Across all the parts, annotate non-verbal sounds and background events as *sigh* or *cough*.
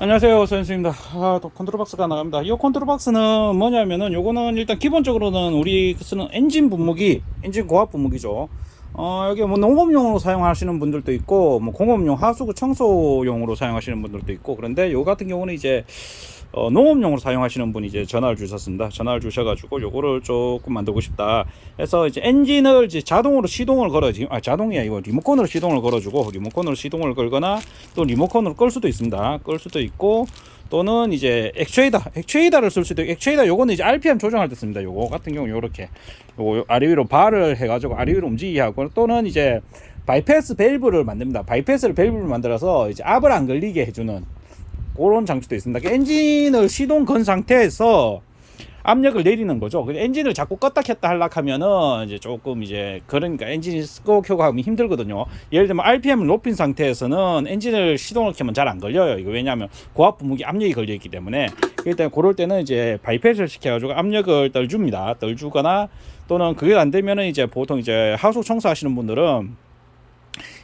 안녕하세요 선생님입니다. 아, 또 컨트롤박스가 나갑니다. 이 컨트롤박스는 뭐냐면은 요거는 일단 기본적으로는 우리 쓰는 엔진 분무기 엔진 고압 분무기죠 어, 여기 뭐 농업용으로 사용하시는 분들도 있고 뭐 공업용 하수구 청소용으로 사용하시는 분들도 있고 그런데 요 같은 경우는 이제 어, 농업용으로 사용하시는 분이 이제 전화를 주셨습니다. 전화를 주셔가지고 요거를 조금 만들고 싶다. 해서 이제 엔진을 이제 자동으로 시동을 걸어, 아 자동이 아니고 리모컨으로 시동을 걸어주고 리모컨으로 시동을 걸거나 또 리모컨으로 끌 수도 있습니다. 끌 수도 있고 또는 이제 액추에이터, 액추에이터를 쓸 수도 있고 액추에이터 요거는 이제 RPM 조정할 때 씁니다. 요거 같은 경우 요렇게 요거 아래 위로 발을 해가지고 아래 위로 움직이게 하고 또는 이제 바이패스 밸브를 만듭니다. 바이패스를 밸브를 만들어서 이제 압을 안 걸리게 해주는 그런 장치도 있습니다. 그러니까 엔진을 시동 건 상태에서 압력을 내리는 거죠. 그 엔진을 자꾸 껐다 켰다 하려 하면은 이제 조금 이제 그러니까 엔진이 끄고 켜고 하면 힘들거든요. 예를 들면 RPM을 높인 상태에서는 엔진을 시동을 켜면 잘 안 걸려요. 이거 왜냐하면 고압 분무기 압력이 걸려 있기 때문에 일단 그럴 때는 이제 바이패스를 시켜가지고 압력을 떨줍니다. 떨주거나 또는 그게 안 되면은 이제 보통 이제 하수 청소하시는 분들은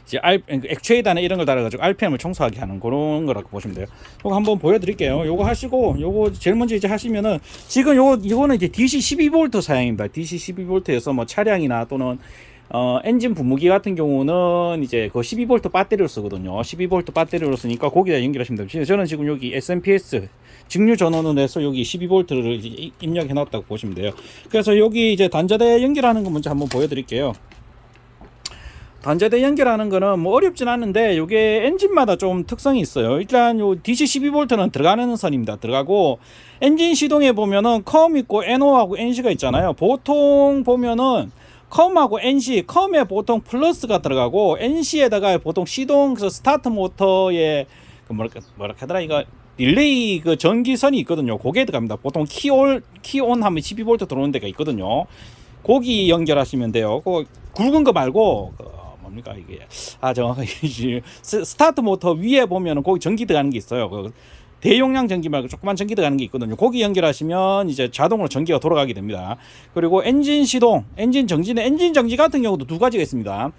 이제 알, 액추에이다나 이런 걸 달아가지고 RPM을 청소하게 하는 그런 거라고 보시면 돼요. 이거 한번 보여드릴게요. 요거 하시고 요거 제일 먼저 이제 하시면은 지금 요거 이거는 이제 DC 12V 사양입니다. DC 12V에서 뭐 차량이나 또는 어, 엔진 분무기 같은 경우는 이제 그 12V 배터리를 쓰거든요. 12V 배터리를 쓰니까 거기다 연결하시면 됩니다. 저는 지금 여기 SMPS 직류 전원을 해서 여기 12V를 입력해 놨다고 보시면 돼요. 그래서 여기 이제 단자대 연결하는 거 먼저 한번 보여드릴게요. 단자대 연결하는 거는 뭐 어렵진 않은데 이게 엔진마다 좀 특성이 있어요. 일단 요 DC 12V는 들어가는 선입니다. 들어가고 엔진 시동에 보면은 컴 있고 NO하고 NC가 있잖아요. 보통 보면은 컴하고 NC, 컴에 보통 플러스가 들어가고 NC에다가 보통 시동 그 스타트 모터에 그 뭐랄까 뭐랄까 하더라 이거 릴레이 그 전기선이 있거든요. 거기에 들어갑니다. 보통 키올 키온 하면 12V 들어오는 데가 있거든요. 거기 연결하시면 돼요. 그 굵은 거 말고 그 뭡니까 이게 아 정확하게 *laughs* 스타트 모터 위에 보면은 거기 전기 들어가는 게 있어요. 그 대용량 전기 말고 조그만 전기 들어가는 게 있거든요. 거기 연결하시면 이제 자동으로 전기가 돌아가게 됩니다. 그리고 엔진 시동, 엔진 정지는 엔진 정지 같은 경우도 두 가지가 있습니다.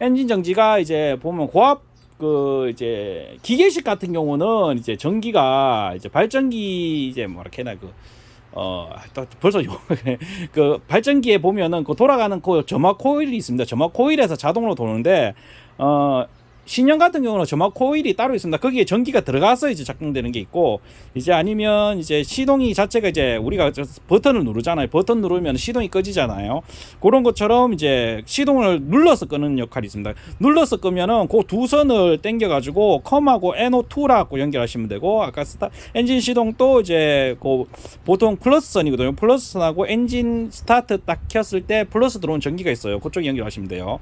엔진 정지가 이제 보면 고압 그 이제 기계식 같은 경우는 이제 전기가 이제 발전기 이제 뭐랄까 해나 그 어, 또 벌써 요, *laughs* 그 발전기에 보면은 그 돌아가는 그 점화 코일이 있습니다. 점화 코일에서 자동으로 도는데, 어, 신형 같은 경우는 점화 코일이 따로 있습니다. 거기에 전기가 들어가서 이제 작동되는 게 있고, 이제 아니면 이제 시동이 자체가 이제 우리가 버튼을 누르잖아요. 버튼 누르면 시동이 꺼지잖아요. 그런 것처럼 이제 시동을 눌러서 끄는 역할이 있습니다. 눌러서 끄면은 그 두 선을 당겨 가지고 컴하고 NO2라고 연결하시면 되고, 아까 스타, 엔진 시동도 이제 그 보통 플러스 선이거든요. 플러스 선하고 엔진 스타트 딱 켰을 때 플러스 들어온 전기가 있어요. 그쪽 연결하시면 돼요.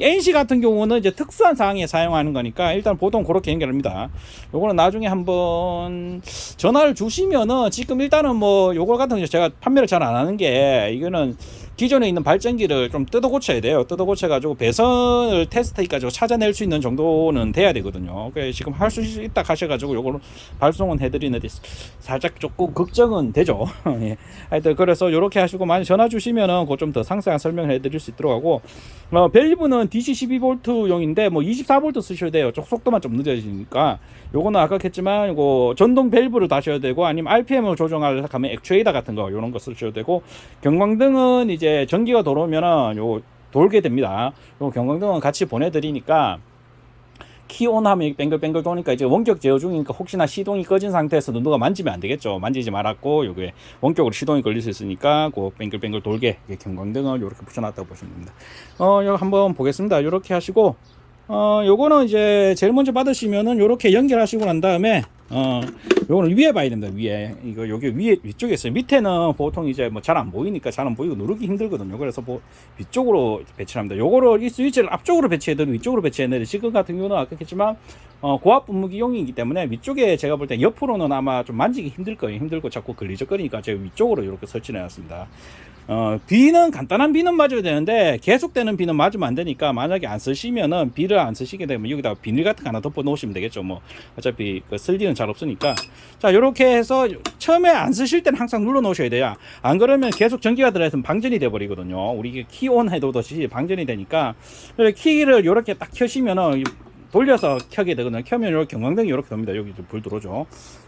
NC 같은 경우는 이제 특수한 상황에 사용 하는 거니까 일단 보통 그렇게 연결합니다. 요거는 나중에 한번 전화를 주시면은 지금 일단은 뭐 요거 같은 경우 제가 판매를 잘 안 하는 게 이거는 기존에 있는 발전기를 좀 뜯어 고쳐야 돼요. 뜯어 고쳐 가지고 배선을 테스트 해 가지고 찾아낼 수 있는 정도는 돼야 되거든요. 그래 지금 할 수 있다 하셔 가지고 요거를 발송은 해 드리는데 살짝 조금 걱정은 되죠. *laughs* 예. 하여튼 그래서 요렇게 하시고 많이 전화 주시면은 그 좀 더 상세한 설명을 해 드릴 수 있도록 하고 어, 밸브는 DC 12V용인데 뭐 24V 쓰셔야 돼요. 좀 속도만 좀 늦어지니까 요거는 아까 했지만 요거 전동 밸브를 다셔야 되고 아니면 RPM을 조정하려고 하면 액추에이터 같은 거 요런 거 쓰셔야 되고 경광등은 이제 전기가 들어오면은 요 돌게 됩니다. 요 경광등은 같이 보내드리니까 키온 하면 뱅글뱅글 도니까 이제 원격 제어 중이니까 혹시나 시동이 꺼진 상태에서 누가 만지면 안 되겠죠. 만지지 말았고 요게 원격으로 시동이 걸릴 수 있으니까 그 뱅글뱅글 돌게 경광등을 이렇게 붙여놨다고 보시면 됩니다. 어, 이거 한번 보겠습니다. 이렇게 하시고 어, 요거는 이제 제일 먼저 받으시면은 요렇게 연결하시고 난 다음에 어, 요거는 위에 봐야 됩니다. 위에. 이거 여기 위에 위쪽에 있어요. 밑에는 보통 이제 뭐 잘 안 보이니까 잘 안 보이고 누르기 힘들거든요. 그래서 뭐 위쪽으로 배치를 합니다. 요거를 이 스위치를 앞쪽으로 배치해도 위쪽으로 배치했는데 지금 같은 경우는 아까 했지만 어, 고압 분무기용이기 때문에 위쪽에 제가 볼 때 옆으로는 아마 좀 만지기 힘들 거예요. 힘들고 자꾸 걸리적거리니까 제가 위쪽으로 이렇게 설치해 놨습니다. 어, 비는 간단한 비는 맞아야 되는데 계속되는 비는 맞으면 안 되니까 만약에 안 쓰시면은 비를 안 쓰시게 되면 여기다 비닐 같은 거 하나 덮어 놓으시면 되겠죠. 뭐 어차피 그쓸 일은 잘 없으니까 자 이렇게 해서 처음에 안 쓰실 때는 항상 눌러 놓으셔야 돼요. 안 그러면 계속 전기가 들어있으면 방전이 돼 버리거든요. 우리 키온 해도 듯이 방전이 되니까 키를 이렇게 딱 켜시면은 돌려서 켜게 되거든요. 켜면 이렇게 경광등이 이렇게 됩니다. 여기 불 들어오죠.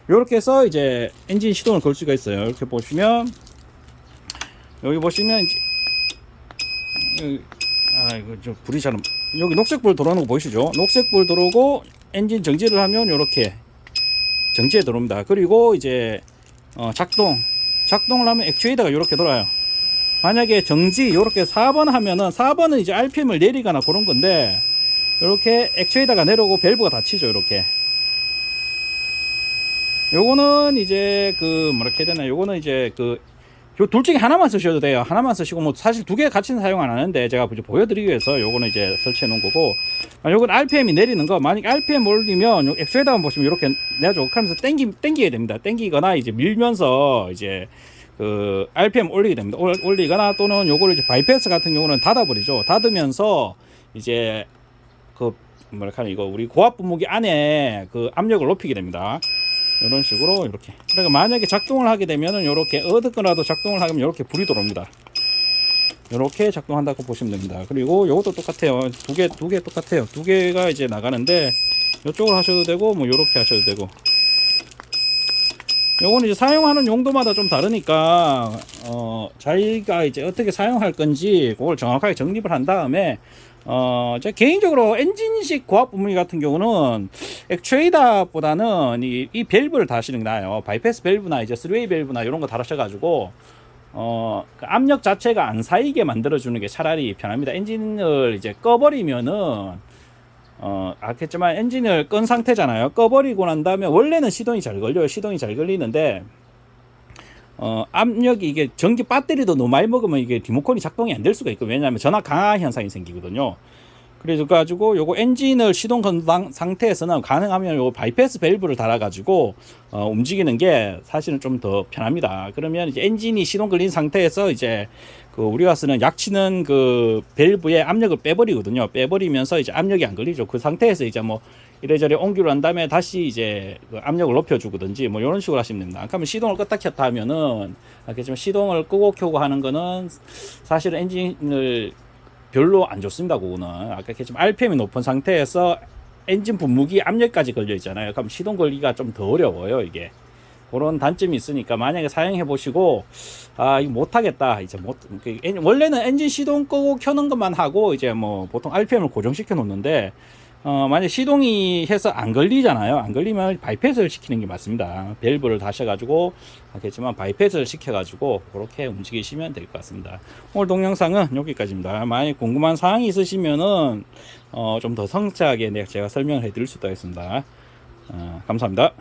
이렇게 해서 이제 엔진 시동을 걸 수가 있어요. 이렇게 보시면 여기 보시면 이제 아 이거 저 불이 잘 여기 녹색 불 들어오는 거 보이시죠? 녹색 불 들어오고 엔진 정지를 하면 이렇게 정지에 들어옵니다. 그리고 이제 어, 작동 작동을 하면 액추에이터가 이렇게 돌아요. 만약에 정지 이렇게 4번 하면은 4번은 이제 RPM을 내리거나 그런 건데 이렇게 액추에이터가 내려오고 밸브가 닫히죠 이렇게 요거는 이제 그 뭐랄까 해야 되나 요거는 이제 그 요 둘 중에 하나만 쓰셔도 돼요 하나만 쓰시고 뭐 사실 두 개 같이는 사용 안 하는데 제가 보여드리기 위해서 요거는 이제 설치해 놓은 거고 아, 요건 RPM이 내리는 거 만약 RPM 올리면 요 액추에이터만 보시면 이렇게 내줘 하면서 땡기 땡기게 됩니다 땡기거나 이제 밀면서 이제 그 RPM 올리게 됩니다. 올- 올리거나 또는 요거를 이제 바이패스 같은 경우는 닫아버리죠. 닫으면서 이제 그 뭐랄까 이거 우리 고압 분무기 안에 그 압력을 높이게 됩니다. 이런 식으로 이렇게. 그러니까 만약에 작동을 하게 되면은 이렇게 어둡거나도 작동을 하면 이렇게 불이 들어옵니다. 이렇게 작동한다고 보시면 됩니다. 그리고 요것도 똑같아요. 두 개 두 개 똑같아요. 두 개가 이제 나가는데 이쪽으로 하셔도 되고 뭐 이렇게 하셔도 되고 요거는 이제 사용하는 용도마다 좀 다르니까 어 자기가 이제 어떻게 사용할 건지 그걸 정확하게 정립을 한 다음에 어 제 개인적으로 엔진식 고압 분무기 같은 경우는 액추에이터보다는 이, 이 밸브를 다시는 게 나아요 바이패스 밸브나 이제 3웨이 밸브나 이런 거 달아셔가지고 어, 그 압력 자체가 안 쌓이게 만들어주는 게 차라리 편합니다. 엔진을 이제 꺼버리면은 어, 아겠지만 엔진을 끈 상태잖아요. 꺼버리고 난 다음에 원래는 시동이 잘 걸려요. 시동이 잘 걸리는데 어, 압력이 이게 전기 배터리도 너무 많이 먹으면 이게 리모컨이 작동이 안 될 수가 있고 왜냐하면 전압 강화 현상이 생기거든요. 그래서 가지고 요거 엔진을 시동 건 상- 상태에서는 가능하면 요 바이패스 밸브를 달아 가지고 어, 움직이는 게 사실은 좀 더 편합니다. 그러면 이제 엔진이 시동 걸린 상태에서 이제 그 우리가 쓰는 약치는 그 밸브의 압력을 빼버리거든요. 빼버리면서 이제 압력이 안 걸리죠. 그 상태에서 이제 뭐 이래저래 옮기로 한 다음에 다시 이제 그 압력을 높여주거든지 뭐 이런 식으로 하시면 됩니다. 그러면 시동을 껐다 켰다 하면은 알겠지만 시동을 끄고 켜고 하는 거는 사실은 엔진을 별로 안 좋습니다. 그거는 아까 했지만 RPM이 높은 상태에서 엔진 분무기 압력까지 걸려 있잖아요. 그럼 시동 걸기가 좀 더 어려워요. 이게 그런 단점이 있으니까 만약에 사용해 보시고 아 이거 못하겠다. 이제 못그 엔- 원래는 엔진 시동 끄고 켜는 것만 하고 이제 뭐 보통 RPM을 고정시켜 놓는데 어 만약 시동이 해서 안 걸리잖아요. 안 걸리면 바이패스를 시키는 게 맞습니다. 밸브를 다셔 가지고 하겠지만 바이패스를 시켜 가지고 그렇게 움직이시면 될 것 같습니다. 오늘 동영상은 여기까지입니다. 만약 궁금한 사항이 있으시면은 어 좀 더 성차하게 제가 설명을 해 드릴 수도 있습니다. 어, 감사합니다